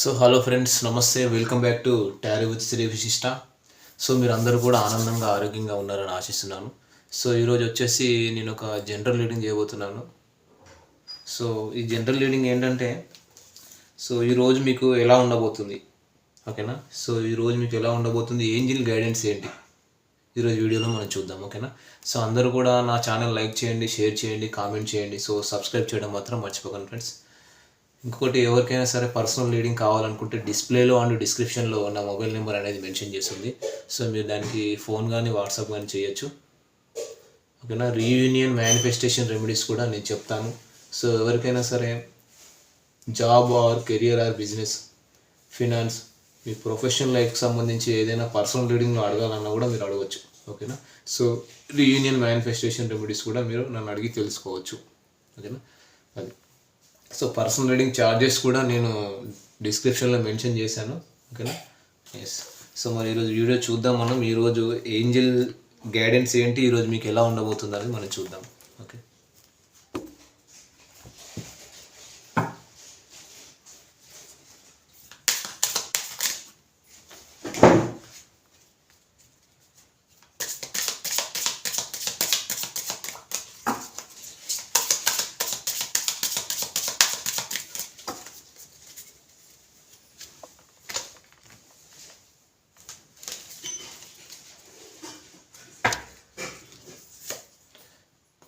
So hello friends నమస్తే. Welcome back to tarot with Sri Vishishta so మీరు అందరూ కూడా ఆనందంగా ఆరోగ్యంగా ఉన్నారని ఆశిస్తున్నాను. సో ఈరోజు వచ్చేసి నేను ఒక జనరల్ రీడింగ్ చేయబోతున్నాను. సో ఈ జనరల్ రీడింగ్ ఏంటంటే సో ఈరోజు మీకు ఎలా ఉండబోతుంది? ఓకేనా సో ఈరోజు మీకు ఎలా ఉండబోతుంది? ఏంజిల్ గైడెన్స్ ఏంటి? ఈరోజు వీడియోలో మనం చూద్దాం. ఓకేనా సో అందరూ కూడా నా ఛానల్ లైక్ చేయండి షేర్ చేయండి కామెంట్ చేయండి. సో సబ్స్క్రైబ్ చేయడం మాత్రం మర్చిపోకండి ఫ్రెండ్స్ ఇంకొకటి ఎవరికైనా సరే పర్సనల్ రీడింగ్ కావాలనుకుంటే డిస్ప్లేలో అండ్ డిస్క్రిప్షన్లో నా మొబైల్ నెంబర్ అనేది మెన్షన్ చేస్తుంది. సో మీరు దానికి ఫోన్ కానీ వాట్సాప్ కానీ చేయొచ్చు. ఓకేనా? రీయూనియన్ మేనిఫెస్టేషన్ రెమెడీస్ కూడా నేను చెప్తాను. సో ఎవరికైనా సరే job or career or business finance me professional లైఫ్కి సంబంధించి ఏదైనా పర్సనల్ రీడింగ్లో అడగాలన్నా కూడా మీరు అడగవచ్చు ఓకేనా? సో రీయూనియన్ మేనిఫెస్టేషన్ రెమెడీస్ కూడా మీరు నన్ను అడిగి తెలుసుకోవచ్చు. ఓకేనా? అది. సో పర్సనల్ రీడింగ్ ఛార్జెస్ కూడా నేను డిస్క్రిప్షన్లో మెన్షన్ చేశాను ఓకేనా? ఎస్ సో మరి ఈరోజు వీడియో చూద్దాం మనం. ఈరోజు ఏంజిల్ గైడెన్స్ ఏంటి? ఈరోజు మీకు ఎలా ఉండబోతుంది అనేది మనం చూద్దాం okay?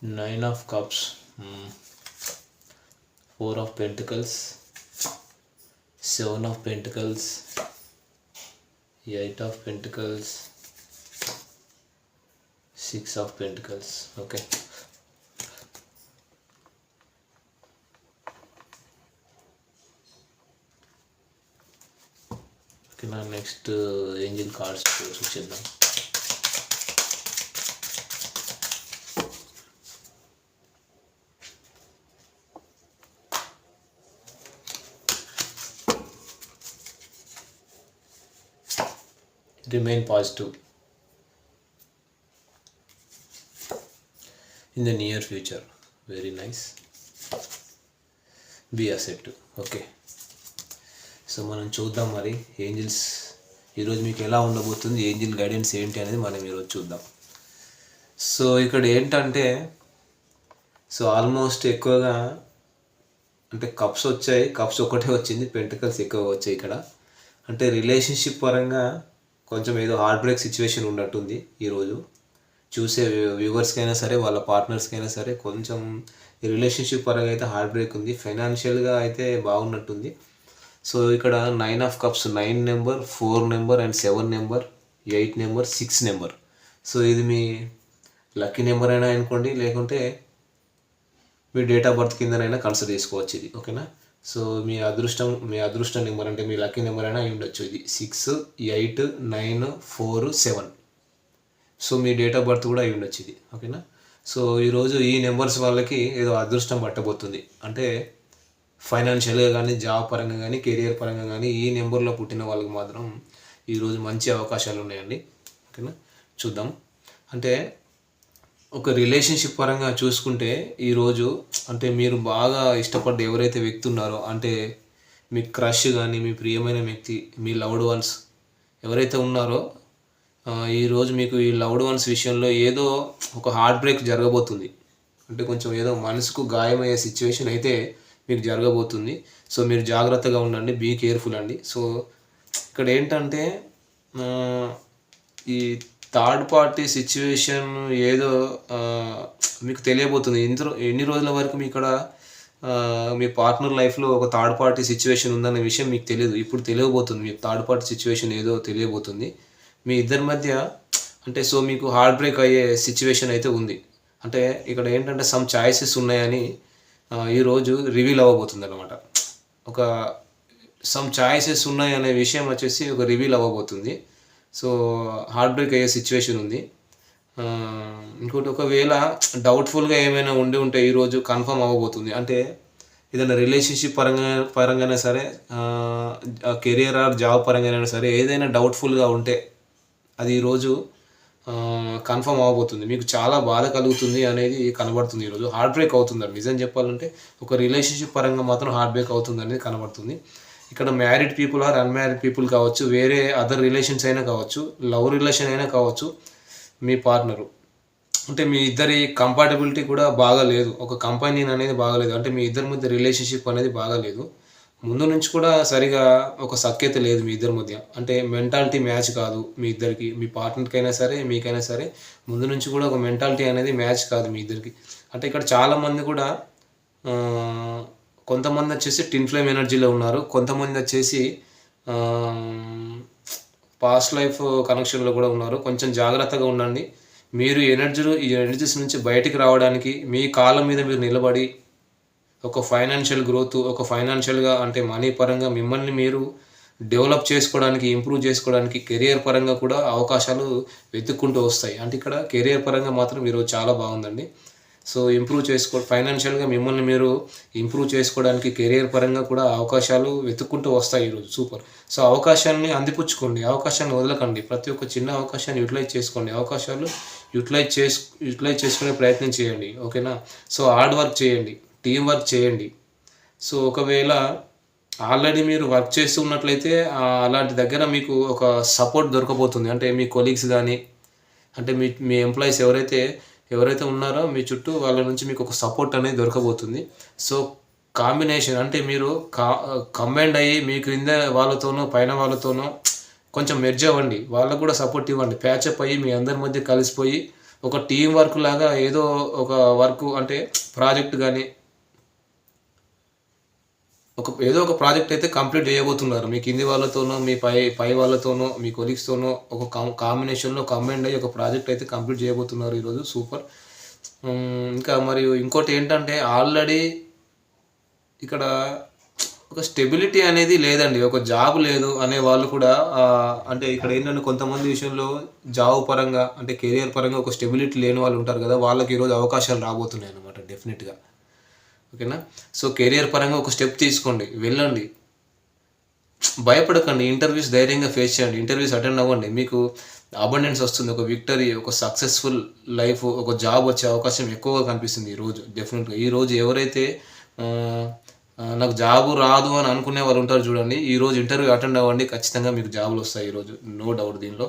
nine of cups hmm. four of pentacles seven of pentacles eight of pentacles six of pentacles okay okay నా నెక్స్ట్ ఏంజిల్ కార్డ్స్ చూసేద్దాం remain positive in the near future. Very nice. Be assertive okay so మనం చూద్దాం మరి. Angeles ఈరోజు మీకు ఎలా ఉండబోతుంది? Angel guidance ఏంటి అనేది మనం ఈరోజు చూద్దాం. సో ఇక్కడ ఏంటంటే సో ఆల్మోస్ట్ ఎక్కువగా అంటే కప్స్ వచ్చాయి. కప్స్ ఒకటే వచ్చింది. పెంటకల్స్ ఎక్కువ వచ్చాయి ఇక్కడ. అంటే రిలేషన్షిప్ పరంగా కొంచెం ఏదో హార్ట్ బ్రేక్ సిచ్యువేషన్ ఉన్నట్టుంది ఈరోజు. చూసే వ్యూవర్స్కి అయినా సరే వాళ్ళ పార్ట్నర్స్కి అయినా సరే కొంచెం రిలేషన్షిప్ పరంగా అయితే హార్ట్ బ్రేక్ ఉంది ఫైనాన్షియల్గా అయితే బాగున్నట్టుంది. సో ఇక్కడ nine of cups nine number four number and seven number eight number six number so ఇది మీ లక్కీ నెంబర్ అయినా అనుకోండి లేకుంటే మీ డేట్ ఆఫ్ బర్త్ కిందనైనా కన్సిడర్ చేసుకోవచ్చు ఇది. ఓకేనా సో మీ అదృష్టం మీ అదృష్ట నెంబర్ అంటే మీ లక్కీ నెంబర్ అయినా ఉండొచ్చు. ఇది six eight nine four seven. So me date of birth కూడా అయి ఉండొచ్చు ఇది. ఓకేనా? సో ఈరోజు ఈ నెంబర్స్ వాళ్ళకి ఏదో అదృష్టం పట్టబోతుంది. అంటే ఫైనాన్షియల్గా కానీ జాబ్ పరంగా కానీ కెరియర్ పరంగా కానీ ఈ నెంబర్లో పుట్టిన వాళ్ళకి మాత్రం ఈరోజు మంచి అవకాశాలు ఉన్నాయండి. ఓకేనా? చూద్దాం. అంటే ఒక రిలేషన్షిప్ పరంగా చూసుకుంటే ఈరోజు అంటే మీరు బాగా ఇష్టపడ్డ ఎవరైతే వ్యక్తి ఉన్నారో అంటే మీ క్రష్ కానీ మీ ప్రియమైన వ్యక్తి మీ లవ్డ్ వన్స్ ఎవరైతే ఉన్నారో ఈరోజు మీకు ఈ లవ్డ్ వన్స్ విషయంలో ఏదో ఒక హార్ట్ బ్రేక్ జరగబోతుంది. అంటే కొంచెం ఏదో మనసుకు గాయమయ్యే సిచ్యువేషన్ అయితే మీకు జరగబోతుంది. సో మీరు జాగ్రత్తగా ఉండండి బీ కేర్ఫుల్ అండి. సో ఇక్కడ ఏంటంటే ఈ థర్డ్ పార్టీ సిచ్యువేషన్ ఏదో మీకు తెలియబోతుంది. ఇంత ఎన్ని రోజుల వరకు మీ ఇక్కడ మీ పార్ట్నర్ లైఫ్లో ఒక థర్డ్ పార్టీ సిచ్యువేషన్ ఉందనే విషయం మీకు తెలియదు ఇప్పుడు తెలియబోతుంది. మీకు థర్డ్ పార్టీ సిచ్యువేషన్ ఏదో తెలియబోతుంది. మీ ఇద్దరి మధ్య అంటే సో మీకు హార్ట్ బ్రేక్ అయ్యే సిచ్యువేషన్ అయితే ఉంది. అంటే ఇక్కడ ఏంటంటే సమ్ ఛాయిసెస్ ఉన్నాయని ఈరోజు రివీల్ అవ్వబోతుంది అనమాట ఒక సమ్ ఛాయిసెస్ ఉన్నాయి అనే విషయం వచ్చేసి ఒక రివీల్ అవ్వబోతుంది. సో హార్ట్ బ్రేక్ అయ్యే సిచ్యువేషన్ ఉంది. ఇంకోటి ఒకవేళ డౌట్ఫుల్గా ఏమైనా ఉండి ఉంటే ఈరోజు కన్ఫర్మ్ అవ్వబోతుంది. అంటే ఏదైనా రిలేషన్షిప్ పరంగా పరంగానే సరే కెరియర్ ఆర్ జాబ్ పరంగానైనా సరే ఏదైనా డౌట్ఫుల్గా ఉంటే అది ఈరోజు కన్ఫర్మ్ అవ్వబోతుంది. మీకు చాలా బాధ కలుగుతుంది అనేది కనబడుతుంది ఈరోజు హార్ట్ బ్రేక్ అవుతుంది నిజం చెప్పాలంటే ఒక రిలేషన్షిప్ పరంగా మాత్రం హార్ట్ బ్రేక్ అవుతుంది అనేది కనబడుతుంది. ఇక్కడ married people or unmarried people కావచ్చు వేరే అదర్ రిలేషన్స్ అయినా కావచ్చు లవ్ రిలేషన్ అయినా కావచ్చు మీ పార్ట్నరు అంటే మీ ఇద్దరి కంపాటబిలిటీ కూడా బాగా లేదు ఒక కంపెనీ అనేది బాగాలేదు. అంటే మీ ఇద్దరి మధ్య రిలేషన్షిప్ అనేది బాగాలేదు. ముందు నుంచి కూడా సరిగా ఒక సఖ్యత లేదు మీ ఇద్దరి మధ్య. అంటే మెంటాలిటీ మ్యాచ్ కాదు మీ ఇద్దరికి. మీ పార్ట్నర్కి అయినా సరే మీకైనా సరే ముందు నుంచి కూడా ఒక మెంటాలిటీ అనేది మ్యాచ్ కాదు మీ ఇద్దరికి. అంటే ఇక్కడ చాలామంది కూడా కొంతమంది వచ్చేసి టిన్ ఫ్లేమ్ ఎనర్జీలో ఉన్నారు కొంతమంది వచ్చేసి పాస్ట్ లైఫ్ కనెక్షన్లో కూడా ఉన్నారు. కొంచెం జాగ్రత్తగా ఉండండి. మీరు ఎనర్జీలు ఈ ఎనర్జీస్ నుంచి బయటికి రావడానికి మీ కాళ్ళ మీద మీరు నిలబడి ఒక ఫైనాన్షియల్ గ్రోత్ ఒక ఫైనాన్షియల్గా అంటే మనీ పరంగా మిమ్మల్ని మీరు డెవలప్ చేసుకోవడానికి ఇంప్రూవ్ చేసుకోవడానికి కెరియర్ పరంగా కూడా అవకాశాలు వెతుక్కుంటూ వస్తాయి. అంటే ఇక్కడ కెరియర్ పరంగా మాత్రం ఈరోజు చాలా బాగుందండి. సో ఇంప్రూవ్ చేసుకో ఫైనాన్షియల్గా మిమ్మల్ని మీరు ఇంప్రూవ్ చేసుకోవడానికి కెరియర్ పరంగా కూడా అవకాశాలు వెతుక్కుంటూ వస్తాయి ఈరోజు. సూపర్ సో అవకాశాన్ని అందిపుచ్చుకోండి. అవకాశాన్ని వదలకండి. ప్రతి ఒక్క చిన్న అవకాశాన్ని యూటిలైజ్ చేసుకోండి. అవకాశాలు యూటిలైజ్ చేసు యూటిలైజ్ చేసుకునే ప్రయత్నం చేయండి. ఓకేనా? సో హార్డ్ వర్క్ చేయండి. టీం వర్క్ చేయండి. సో ఒకవేళ ఆల్రెడీ మీరు వర్క్ చేస్తూ ఉన్నట్లయితే అలాంటి దగ్గర మీకు ఒక సపోర్ట్ దొరకబోతుంది. అంటే మీ కొలీగ్స్ కానీ అంటే మీ మీ ఎంప్లాయీస్ ఎవరైతే ఎవరైతే ఉన్నారో మీ చుట్టూ వాళ్ళ నుంచి మీకు ఒక సపోర్ట్ అనేది దొరకబోతుంది. సో కాంబినేషన్ అంటే మీరు కా కంబైండ్ అయ్యి మీ క్రింద వాళ్ళతోనో పైన వాళ్ళతోనో కొంచెం మెర్జ్ అవ్వండి. వాళ్ళకు కూడా సపోర్ట్ ఇవ్వండి. ప్యాచప్ అయ్యి మీ అందరి మధ్య కలిసిపోయి ఒక టీం వర్క్ లాగా ఏదో ఒక వర్క్ అంటే ప్రాజెక్ట్ కానీ ఒక ఏదో ఒక ప్రాజెక్ట్ అయితే కంప్లీట్ చేయబోతున్నారు. మీ కింది వాళ్ళతోనో మీ పై పై వాళ్ళతోనో మీ కొలీగ్స్తోనో ఒక కాం- కాంబినేషన్లో కంబైండ్ అయ్యి ఒక ప్రాజెక్ట్ అయితే కంప్లీట్ చేయబోతున్నారు ఈరోజు. సూపర్. ఇంకా మరియు ఇంకోటి ఏంటంటే ఆల్రెడీ ఇక్కడ ఒక స్టెబిలిటీ అనేది లేదండి. ఒక జాబ్ లేదు అనే వాళ్ళు కూడా అంటే ఇక్కడ ఏంటంటే కొంతమంది విషయంలో జాబ్ పరంగా అంటే కెరియర్ పరంగా ఒక స్టెబిలిటీ లేని వాళ్ళు ఉంటారు కదా వాళ్ళకి ఈరోజు అవకాశాలు రాబోతున్నాయి అనమాట డెఫినెట్గా. ఓకేనా? సో కెరియర్ పరంగా ఒక స్టెప్ తీసుకోండి. వెళ్ళండి. భయపడకండి. ఇంటర్వ్యూస్ ధైర్యంగా ఫేస్ చేయండి. ఇంటర్వ్యూస్ అటెండ్ అవ్వండి. మీకు అబండెన్స్ వస్తుంది. ఒక విక్టరీ ఒక సక్సెస్ఫుల్ లైఫ్ ఒక జాబ్ వచ్చే అవకాశం ఎక్కువగా కనిపిస్తుంది ఈ రోజు. డెఫినెట్గా ఈ రోజు ఎవరైతే నాకు జాబు రాదు అని అనుకునే వాళ్ళు ఉంటారు చూడండి ఈ రోజు ఇంటర్వ్యూ అటెండ్ అవ్వండి. ఖచ్చితంగా మీకు జాబులు వస్తాయి ఈరోజు నో డౌట్ దీనిలో.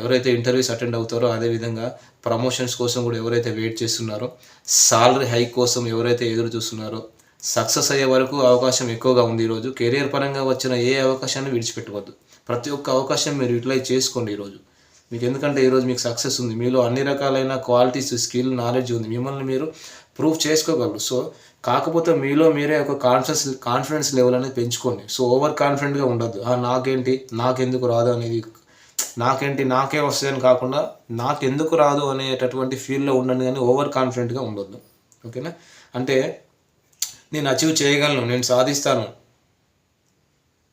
ఎవరైతే ఇంటర్వ్యూస్ అటెండ్ అవుతారో అదేవిధంగా ప్రమోషన్స్ కోసం కూడా ఎవరైతే వెయిట్ చేస్తున్నారో సాలరీ హైక్ కోసం ఎవరైతే ఎదురు చూస్తున్నారో సక్సెస్ అయ్యే వరకు అవకాశం ఎక్కువగా ఉంది ఈరోజు. కెరియర్ పరంగా వచ్చిన ఏ అవకాశాన్ని విడిచిపెట్టవద్దు ప్రతి ఒక్క అవకాశం మీరు యూటిలైజ్ చేసుకోండి ఈరోజు. మీకు ఎందుకంటే ఈరోజు మీకు సక్సెస్ ఉంది. మీలో అన్ని రకాలైన క్వాలిటీస్ స్కిల్ నాలెడ్జ్ ఉంది. మిమ్మల్ని మీరు ప్రూవ్ చేసుకోగలరు. సో కాకపోతే మీలో మీరే ఒక కాన్ఫిడెన్స్ కాన్ఫిడెన్స్ లెవెల్ అనేది పెంచుకోండి. సో ఓవర్ కాన్ఫిడెంట్గా ఉండద్దు. నాకేంటి? నాకెందుకు రాదు అనేది నాకేంటి నాకే వస్తుందని కాకుండా నాకు ఎందుకు రాదు అనేటటువంటి ఫీల్లో ఉండండి కానీ ఓవర్ కాన్ఫిడెంట్గా ఉండొద్దు. ఓకేనా? అంటే నేను అచీవ్ చేయగలను నేను సాధిస్తాను.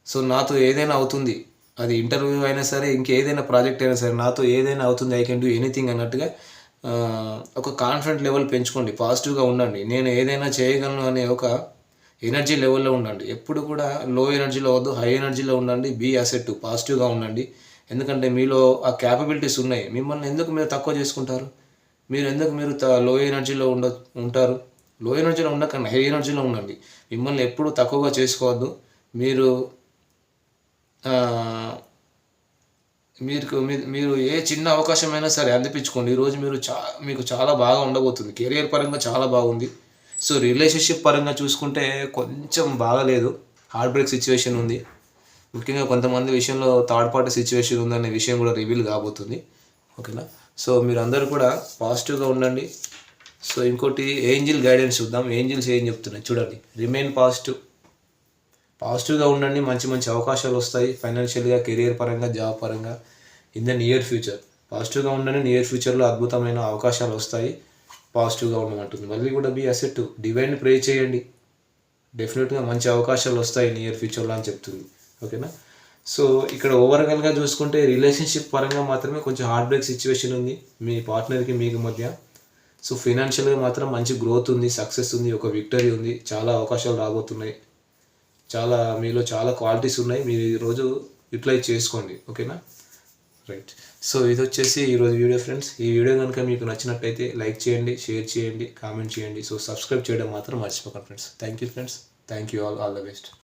సో నాతో ఏదైనా అవుతుంది. అది ఇంటర్వ్యూ అయినా సరే ఇంకేదైనా ప్రాజెక్ట్ అయినా సరే నాతో ఏదైనా అవుతుంది ఐ కెన్ డూ ఎనీథింగ్ అన్నట్టుగా ఒక కాన్ఫిడెంట్ లెవెల్ పెంచుకోండి పాజిటివ్గా ఉండండి. నేను ఏదైనా చేయగలను అనే ఒక ఎనర్జీ లెవెల్లో ఉండండి. ఎప్పుడు కూడా లో ఎనర్జీలో వద్దు హై ఎనర్జీలో ఉండండి బీ అసెట్ పాజిటివ్గా ఉండండి. ఎందుకంటే మీలో ఆ క్యాపబిలిటీస్ ఉన్నాయి. మిమ్మల్ని ఎందుకు మీరు తక్కువ చేసుకుంటారు? మీరు ఎందుకు మీరు లో ఎనర్జీలో ఉండ ఉంటారు? లో ఎనర్జీలో ఉండకండి హై ఎనర్జీలో ఉండండి. మిమ్మల్ని ఎప్పుడు తక్కువగా చేసుకోవద్దు. మీరు మీరు మీ- మీరు ఏ చిన్న అవకాశమైనా సరే అందిపించుకోండి. ఈరోజు మీరు చా మీకు చాలా బాగా ఉండబోతుంది. కెరియర్ పరంగా చాలా బాగుంది. సో రిలేషన్షిప్ పరంగా చూసుకుంటే కొంచెం బాగాలేదు. హార్ట్ బ్రేక్ సిచ్యువేషన్ ఉంది. ముఖ్యంగా కొంతమంది విషయంలో థర్డ్ పార్టీ సిచ్యువేషన్ ఉందనే విషయం కూడా రివీల్ కాబోతుంది. ఓకేనా సో మీరు అందరూ కూడా పాజిటివ్గా ఉండండి. సో ఇంకోటి ఏంజిల్ గైడెన్స్ చూద్దాం. ఏంజిల్స్ ఏం చెప్తున్నాయి? చూడండి. రిమైన్ పాజిటివ్ పాజిటివ్గా ఉండండి. మంచి మంచి అవకాశాలు వస్తాయి. ఫైనాన్షియల్గా కెరియర్ పరంగా జాబ్ పరంగా. ఇన్ ద నియర్ ఫ్యూచర్ పాజిటివ్గా ఉండండి. నియర్ ఫ్యూచర్లో అద్భుతమైన అవకాశాలు వస్తాయి. పాజిటివ్గా ఉండమంటుంది. మళ్ళీ కూడా బీ అసెట్ డివైన్ ప్రే చేయండి. డెఫినెట్గా మంచి అవకాశాలు వస్తాయి నియర్ ఫ్యూచర్లో అని చెప్తుంది. ఓకేనా? సో ఇక్కడ ఓవరాల్గా చూసుకుంటే రిలేషన్షిప్ పరంగా మాత్రమే కొంచెం హార్ట్ బ్రేక్ సిచ్యువేషన్ ఉంది. మీ పార్ట్నర్కి మీకు మధ్య. సో ఫినాన్షియల్గా మాత్రం మంచి గ్రోత్ ఉంది సక్సెస్ ఉంది ఒక విక్టరీ ఉంది. చాలా అవకాశాలు రాబోతున్నాయి. చాలా మీలో చాలా క్వాలిటీస్ ఉన్నాయి. మీరు ఈరోజు యూటిలైజ్ చేసుకోండి. ఓకేనా? రైట్ సో ఇది వచ్చేసి ఈరోజు వీడియో ఫ్రెండ్స్ ఈ వీడియో కనుక మీకు నచ్చినట్టయితే లైక్ చేయండి షేర్ చేయండి కామెంట్ చేయండి. సో సబ్స్క్రైబ్ చేయడం మాత్రం మర్చిపోకండి friends thank you friends thank you all all the best